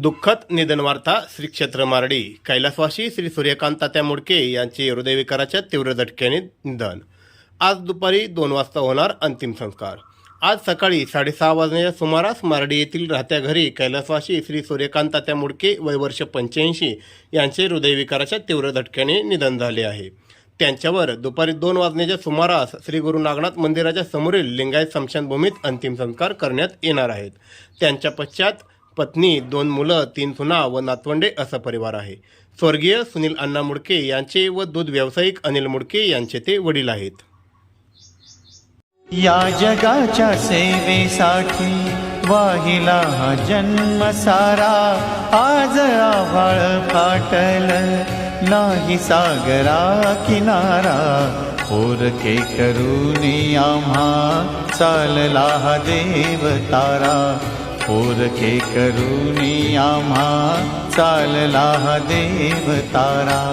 दुःखद निधनवार्ता श्री क्षेत्र मारडी. कैलासवासी श्री सूर्यकांत तात्या मुडके यांचे हृदयविकाराच्या तीव्र झटक्याने निधन. आज दुपारी दोन वाजता होणार अंतिम संस्कार. आज सकाळी साडेसहा वाजण्याच्या सुमारास मारडी येथील राहत्या घरी कैलासवासी श्री सूर्यकांत तात्या मुडके वय वर्ष पंच्याऐंशी यांचे हृदयविकाराच्या तीव्र झटक्याने निधन झाले आहे. त्यांच्यावर दुपारी दोन वाजण्याच्या सुमारास श्री गुरु नागनाथ मंदिराच्या समोरील लिंगायत स्मशानभूमीत अंतिम संस्कार करण्यात येणार आहेत. त्यांच्या पश्चात पत्नी दोन मुलं तीन सुना व नातवंडे असा परिवार आहे. स्वर्गीय सुनील अण्णा मुडके यांचे व दूध व्यावसायिक अनिल मुडके यांचे ते वडील आहेत. या जगाच्या सेवेसाठी वाहिला हा जन्म सारा. आज आभाळ फाटल नाही सागरा किनारा. ओरखे करूनी आम्हा चालला हा देव तारा. ो के करुचल देव तारा।